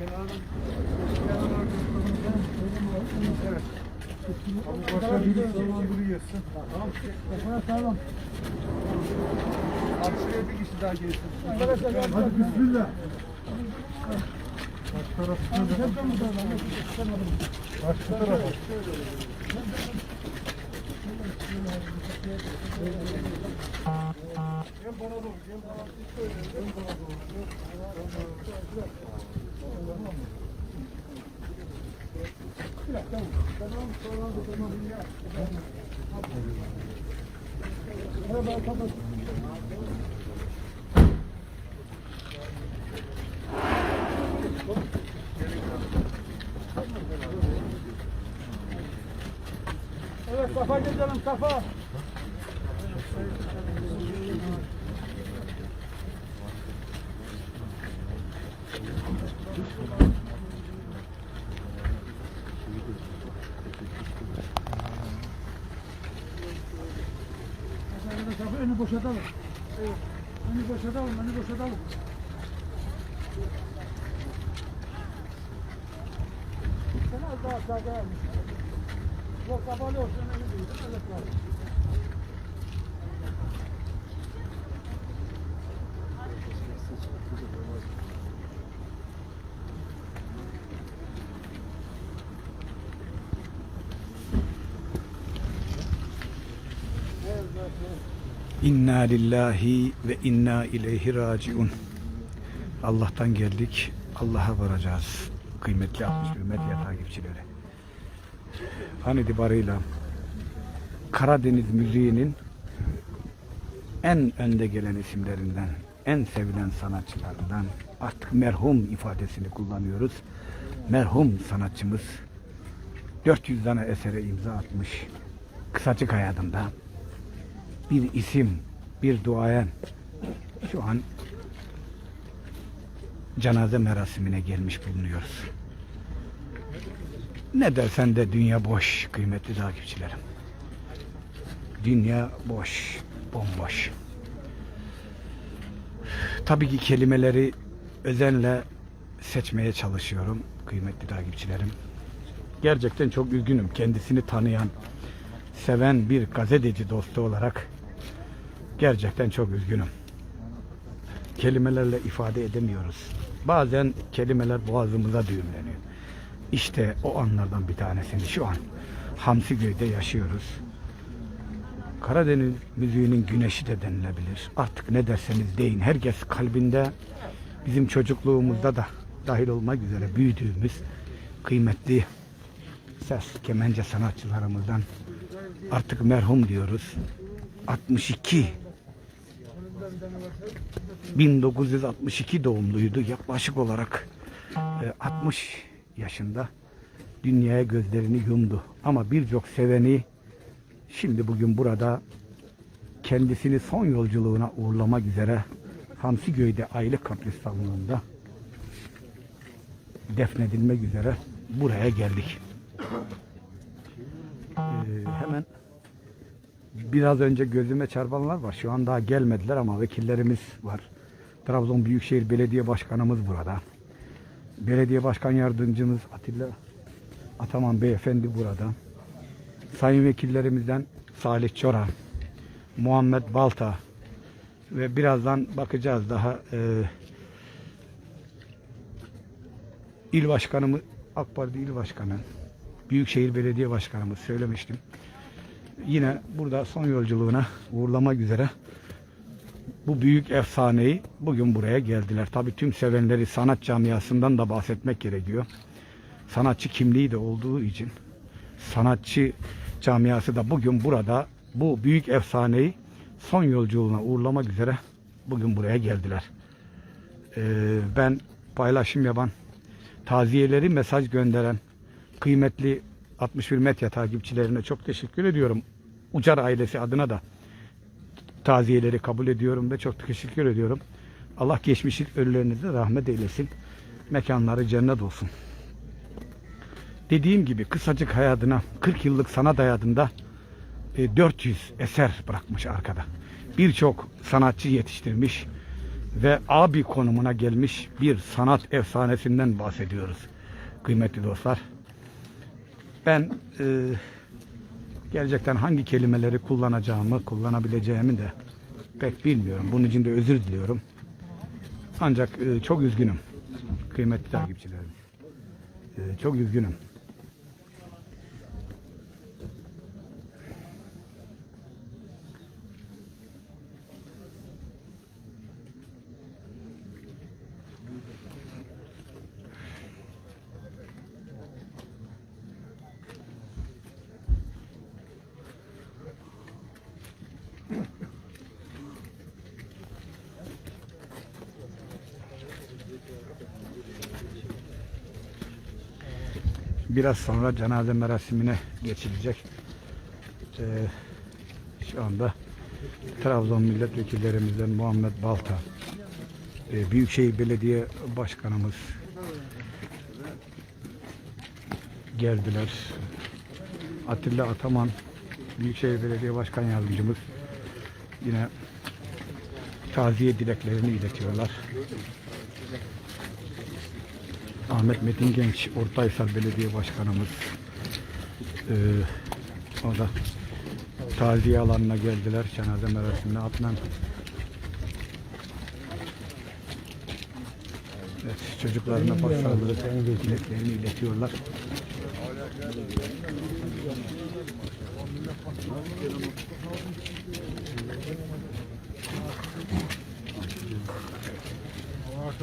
Evet. Abi başka biri zaman geçsin. Tamam. Kafana sağlam. Abi şuraya bir kişi daha gelsin. Arkadaşlar Hadi bismillah. Baş tarafına da. Sen de mi Merhaba, kapat. Evet, Safa önü boşaltalım. Evet. Önü boşaltalım, önü boşaltalım. Sen az daha aşağıda almış. İnna lillahi ve inna ileyhi raciun. Allah'tan geldik, Allah'a varacağız. Kıymetli 61 medya takipçileri. An itibarıyla Karadeniz müziğinin en önde gelen isimlerinden, en sevilen sanatçılarından artık merhum ifadesini kullanıyoruz. Merhum sanatçımız 400 tane esere imza atmış. Kısacık hayatında bir isim, bir duayen şu an cenaze merasimine gelmiş bulunuyoruz. Ne dersen de dünya boş kıymetli takipçilerim. Dünya boş, bomboş. Tabii ki kelimeleri özenle seçmeye çalışıyorum kıymetli takipçilerim. Gerçekten çok üzgünüm. Kendisini tanıyan, seven bir gazeteci dostu olarak gerçekten çok üzgünüm. Kelimelerle ifade edemiyoruz. Bazen kelimeler boğazımıza düğümleniyor. İşte o anlardan bir tanesini şu an Hamsigöy'de yaşıyoruz. Karadeniz müziğinin güneşi de denilebilir. Artık ne derseniz deyin. Herkes kalbinde bizim çocukluğumuzda da dahil olmak üzere büyüdüğümüz kıymetli ses kemence sanatçılarımızdan artık merhum diyoruz. 62 1962 doğumluydu. Yaklaşık olarak e, 60 yaşında dünyaya gözlerini yumdu. Ama birçok seveni şimdi bugün burada kendisini son yolculuğuna uğurlamak üzere Hamsigöy'de aylık kabristanlığında defnedilmek üzere buraya geldik. Ee, hemen biraz önce gözüme çarpanlar var. Şu an daha gelmediler ama vekillerimiz var. Trabzon Büyükşehir Belediye Başkanımız burada. Belediye Başkan Yardımcımız Atilla Ataman Beyefendi burada. Sayın vekillerimizden Salih Çora, Muhammed Balta ve birazdan bakacağız daha e, il başkanımız AK Parti il başkanı Büyükşehir Belediye Başkanımız söylemiştim. Yine burada son yolculuğuna uğurlamak üzere bu büyük efsaneyi bugün buraya geldiler. Tabii tüm sevenleri sanat camiasından da bahsetmek gerekiyor. Sanatçı kimliği de olduğu için sanatçı camiası da bugün burada bu büyük efsaneyi son yolculuğuna uğurlamak üzere bugün buraya geldiler. Ee, ben paylaşım yapan, taziyeleri mesaj gönderen kıymetli 61 Medya takipçilerine çok teşekkür ediyorum. Ucar ailesi adına da taziyeleri kabul ediyorum ve çok teşekkür ediyorum. Allah geçmişin ölülerinize rahmet eylesin. Mekanları cennet olsun. Dediğim gibi kısacık hayatına 40 yıllık sanat hayatında e, 400 eser bırakmış arkada. Birçok sanatçı yetiştirmiş. ve abi konumuna gelmiş bir sanat efsanesinden bahsediyoruz kıymetli dostlar. Ben e, gelecekten hangi kelimeleri kullanacağımı, kullanabileceğimi de pek bilmiyorum. Bunun için de özür diliyorum. Ancak e, çok üzgünüm kıymetli takipçilerim. E, çok üzgünüm. Biraz sonra cenaze merasimine geçilecek. Ee, şu anda Trabzon milletvekillerimizden Muhammed Balta, e, Büyükşehir Belediye Başkanımız geldiler. Atilla Ataman, Büyükşehir Belediye Başkan Yardımcımız yine taziye dileklerini iletiyorlar. Ahmet Metin Genç, Ortaysar Belediye Başkanımız. Ee, o da taziye alanına geldiler. Cenaze merasimine Adnan. Evet, çocuklarına başsağlığı dileklerini iletiyorlar.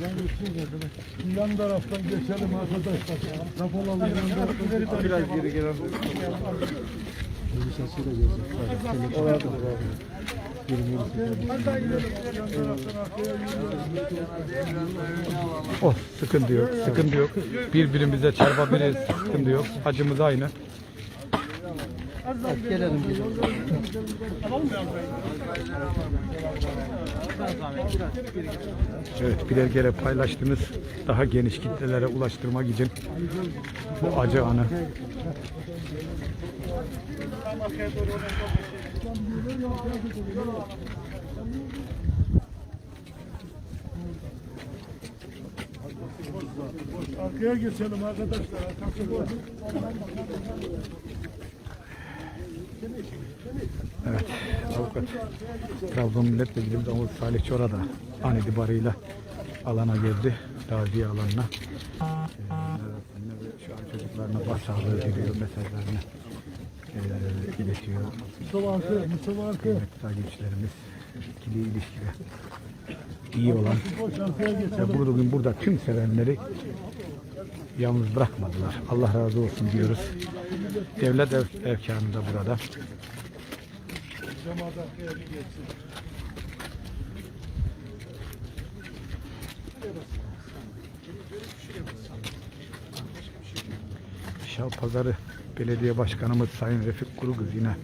Arkadan geçeceğiz arkadaş. Yan taraftan geçelim arkadaşlar. Olalım. Yan Biraz geri gelen. Oh, sıkıntı yok, sıkıntı yok. Birbirimize çarpabiliriz, sıkıntı yok. Acımız aynı. Gelelim gelelim. Evet, birer kere paylaştınız. Daha geniş kitlelere ulaştırmak için bu acı anı. Arkaya geçelim arkadaşlar. Evet, avukat Trabzon Milletvekilimiz Avut Salih Çora da an itibariyle alana geldi, taziye alanına. Ee, şu an çocuklarına başsağlığı diliyor, mesajlarını e, iletiyor. Mustafa arkaya. Mustafa arkaya. Kıymetli takipçilerimiz, ikili ilişkiler iyi olan ve geçelim. bugün burada tüm sevenleri yalnız bırakmadılar. Allah razı olsun diyoruz. Devlet ev, erkanı da burada. Arkaya bir geçsin. Şal Pazarı Belediye Başkanımız Sayın Refik Kurugöz yine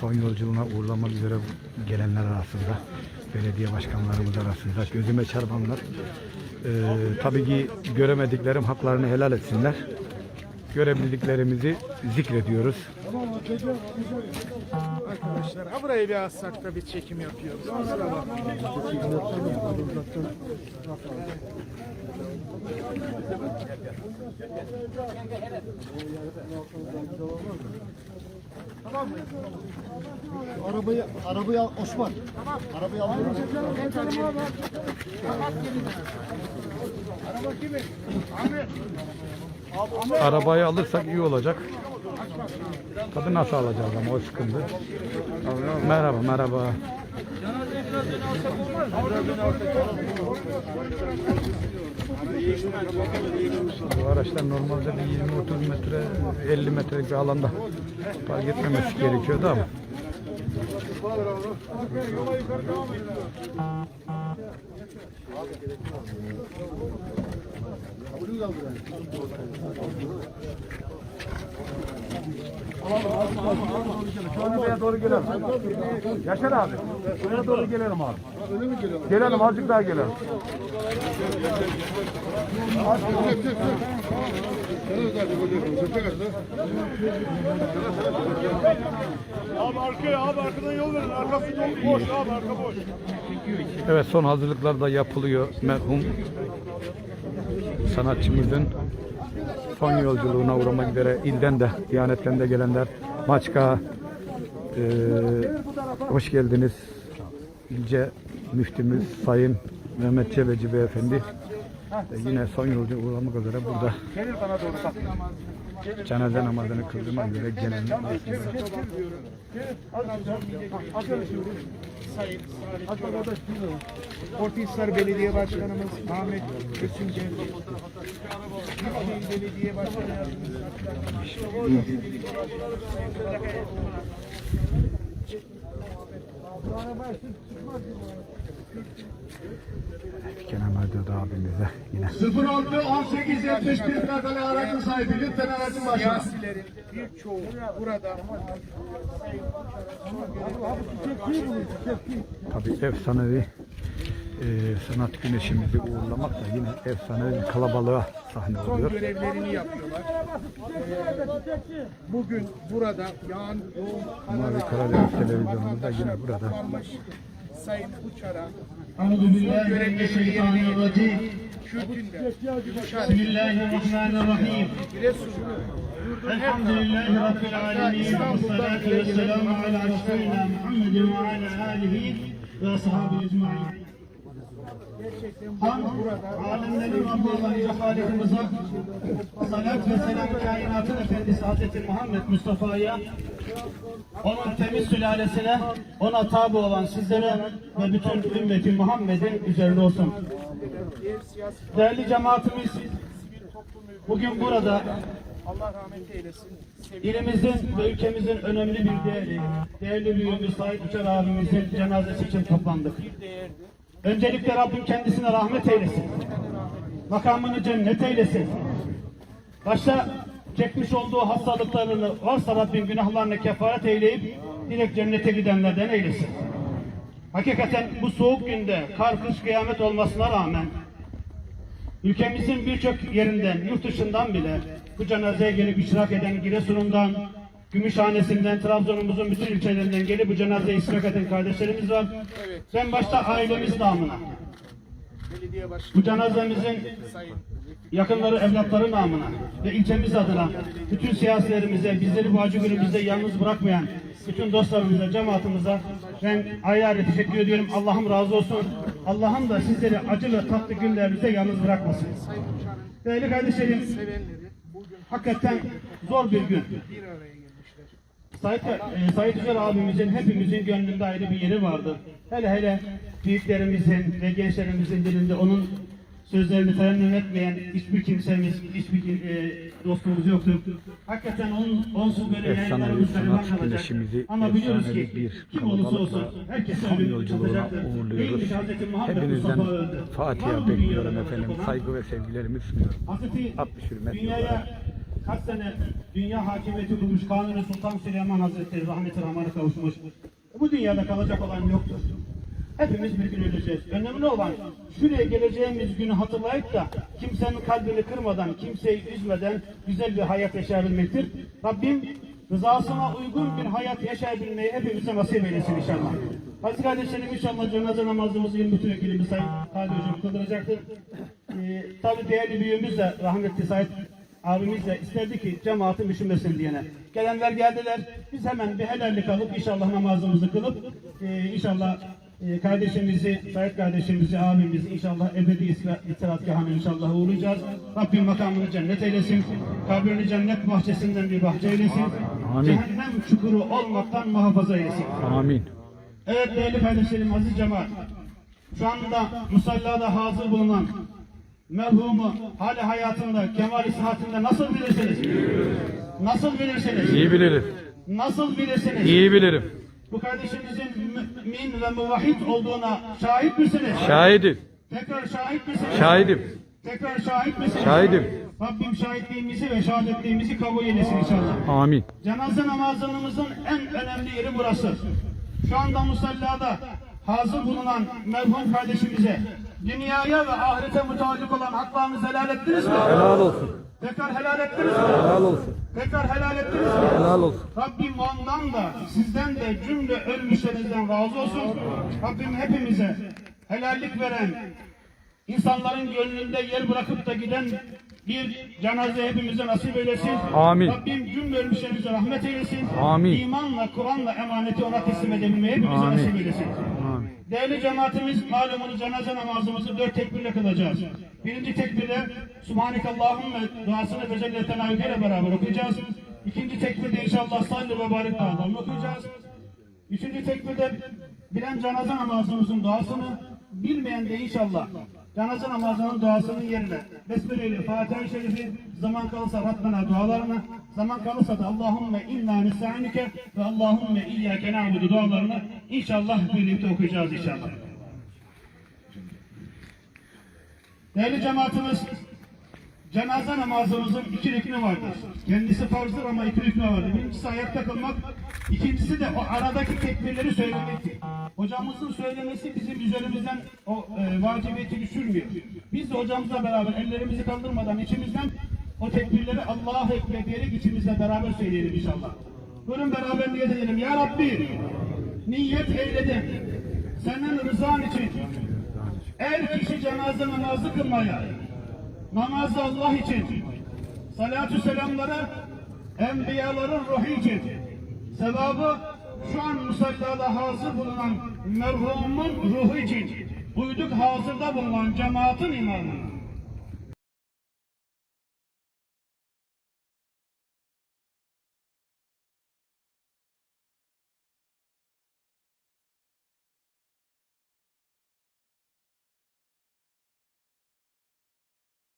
son yolculuğuna uğurlamak üzere gelenler arasında, belediye başkanlarımız arasında gözüme çarpanlar. Ee, tabii ki göremediklerim haklarını helal etsinler. Görebildiklerimizi zikrediyoruz. Arkadaşlar ha burayı bir alsak da bir çekim yapıyoruz. Kusura bakmayın. Arabayı, arabayı al Osman. Arabayı al. Arabayı alırsak iyi olacak. Tabii nasıl alacağız ama o sıkıntı. Merhaba, merhaba. Bu araçlar normalde bir 20-30 metre, 50 metrelik bir alanda park etmemesi gerekiyordu ama. Şöyle buraya doğru gelelim. Yaşar abi. Buraya doğru gelelim abi. Gelelim azıcık daha gelelim. Abi arkaya abi arkadan yol verin. Arkası dolu boş abi arka boş. Evet son hazırlıklar da yapılıyor merhum sanatçımızın son yolculuğuna uğramak üzere ilden de Diyanet'ten de gelenler Maçka eee, hoş geldiniz ilçe müftümüz Sayın Mehmet Cebeci Beyefendi E, yine son yolcu uğramak üzere burada cenaze namazını kıldırmak üzere gelen Ortahisar Belediye Başkanımız Ahmet Büyükşehir Belediye Başkanı Yardımcısı Kenan Aydın abimize yine 06 18 71 plakalı aracın sahibi lütfen aracın başına. birçoğu burada Tabii efsanevi e, sanat güneşimizi uğurlamak da yine efsanevi bir kalabalığa sahne son oluyor. görevlerini yapıyorlar. Ee, Bugün burada yağan yoğun Mavi Karadeniz televizyonumuz da yine burada. Sayın Uçar'a Euzubillahimineşşeytanirracim. Kürt'ünde, Bismillahirrahmanirrahim. Giresun'u, Elhamdülillahi Rabbil alemin. Ve salatu ve selamu ala Resulina Muhammedin ve ala alihi ve ashabi ecma'in. Hamd, alemlerin Rabbi olan Yüce Halikimize, salat ve selam kainatın efendisi Hazreti Muhammed Mustafa'ya, onun temiz sülalesine, ona tabi olan sizlere ve bütün ümmeti Muhammed'in üzerine olsun. Değerli cemaatimiz, bugün burada Allah rahmet eylesin. ilimizin ve ülkemizin önemli bir değeri, değerli büyüğümüz Said Uçar abimizin cenazesi için toplandık. Öncelikle Rabbim kendisine rahmet eylesin. Makamını cennet eylesin. Başta çekmiş olduğu hastalıklarını varsa Rabbim günahlarını kefaret eyleyip direkt cennete gidenlerden eylesin. Hakikaten bu soğuk günde kar kış kıyamet olmasına rağmen ülkemizin birçok yerinden, yurt dışından bile bu cenazeye gelip iştirak eden Giresun'undan, Gümüşhanesi'nden, Trabzon'umuzun bütün ilçelerinden gelip bu cenazeye iştirak eden kardeşlerimiz var. Ben başta ailemiz namına, bu cenazemizin yakınları, evlatları namına ve ilçemiz adına bütün siyasilerimize, bizleri bu acı günümüzde yalnız bırakmayan bütün dostlarımıza, cemaatimize ben ayrı teşekkür ediyorum. Allah'ım razı olsun. Allah'ım da sizleri acı ve tatlı günlerinizde yalnız bırakmasın. Değerli kardeşlerim, hakikaten zor bir gün. Sayit, e, Sayit Üzer abimizin hepimizin gönlünde ayrı bir yeri vardı. Hele hele büyüklerimizin ve gençlerimizin dilinde onun sözlerini terennüm etmeyen hiçbir kimsemiz, hiçbir e, dostumuz yoktu. Hakikaten onun, onsuz böyle Efsanevi sanat güneşimizi Ama biliyoruz ki bir kim olursa olsun herkes son yolculuğuna uğurluyoruz. Hepinizden Fatiha bekliyorum efendim. Saygı ve sevgilerimi sunuyorum. Hazreti Abdü hürmet dünyaya yollara. Kaç sene dünya hakimiyeti kurmuş Kanuni Sultan Süleyman Hazretleri rahmeti rahmana kavuşmuş. Bu dünyada kalacak olan yoktur. Hepimiz bir gün öleceğiz. Önemli olan şuraya geleceğimiz günü hatırlayıp da kimsenin kalbini kırmadan, kimseyi üzmeden güzel bir hayat yaşayabilmektir. Rabbim rızasına uygun bir hayat yaşayabilmeyi hepimize nasip eylesin inşallah. Aziz kardeşlerim inşallah cenaze namazımızı yıl bütün vekilimiz Sayın Hadi Hocam kıldıracaktır. Ee, tabii değerli büyüğümüz de rahmetli Said abimiz de isterdi ki cemaatin üşümesin diyene. Gelenler geldiler. Biz hemen bir helallik alıp inşallah namazımızı kılıp e, inşallah e, kardeşimizi, Said kardeşimizi, abimizi inşallah ebedi itiratgahına inşallah uğurlayacağız. Rabbim makamını cennet eylesin. Kabrini cennet bahçesinden bir bahçe eylesin. Amin. Cehennem çukuru olmaktan muhafaza eylesin. Amin. Evet değerli kardeşlerim, aziz cemaat. Şu anda musallada hazır bulunan merhumu hali hayatında, kemali sıhhatinde nasıl bilirsiniz? Nasıl bilirsiniz? İyi bilirim. Nasıl bilirsiniz? İyi bilirim. Bu kardeşimizin mümin ve muvahhid olduğuna şahit misiniz? Şahidim. Tekrar şahit misiniz? Şahidim. Tekrar şahit misiniz? Şahidim. Rabbim şahitliğimizi ve şehadetliğimizi kabul eylesin inşallah. Amin. Cenaze namazımızın en önemli yeri burası. Şu anda musallada hazır bulunan merhum kardeşimize dünyaya ve ahirete mutallık olan haklarınızı helal ettiniz mi? Helal olsun. Tekrar helal ettiniz mi? Helal olsun. Tekrar helal ettiniz mi? Helal olsun. Rabbim ondan da sizden de cümle ölmüşlerinizden razı olsun. Rabbim hepimize helallik veren, insanların gönlünde yer bırakıp da giden bir cenaze hepimize nasip eylesin. Amin. Rabbim cümle ölmüşlerimize rahmet eylesin. Amin. İmanla, Kur'an'la emaneti ona teslim edebilmeyi hepimize Amin. nasip eylesin. Değerli cemaatimiz malumunuz cenaze namazımızı dört tekbirle kılacağız. Birinci tekbirde Subhanekallahümme duasını Becelle Tenavüke ile beraber okuyacağız. İkinci tekbirde inşallah salli ve barik okuyacağız. Üçüncü tekbirde bilen cenaze namazımızın duasını, bilmeyen de inşallah cenaze namazının duasının yerine Besmele ile Fatiha-i Şerifi, zaman kalırsa Rabbena dualarını, zaman kalırsa da Allahümme inna nesta'inike ve Allahümme iyyâke na'budu dualarını inşallah birlikte okuyacağız inşallah. Değerli cemaatimiz, cenaze namazımızın iki rüknü vardır. Kendisi farzdır ama iki rüknü vardır. Birincisi ayakta kılmak, ikincisi de o aradaki tekbirleri söylemektir. Hocamızın söylemesi bizim üzerimizden o e, vacibiyeti düşürmüyor. Biz de hocamızla beraber ellerimizi kaldırmadan içimizden o tekbirleri Allahu Ekber diyerek içimizle beraber söyleyelim inşallah. Buyurun beraber niyet edelim. Ya Rabbi, niyet eyledim. Senin rızan için er kişi cenaze namazı kılmaya, namazı Allah için, salatü selamları enbiyaların ruhu için, sevabı şu an musallada hazır bulunan merhumun ruhu için, uyduk hazırda bulunan cemaatin imanı,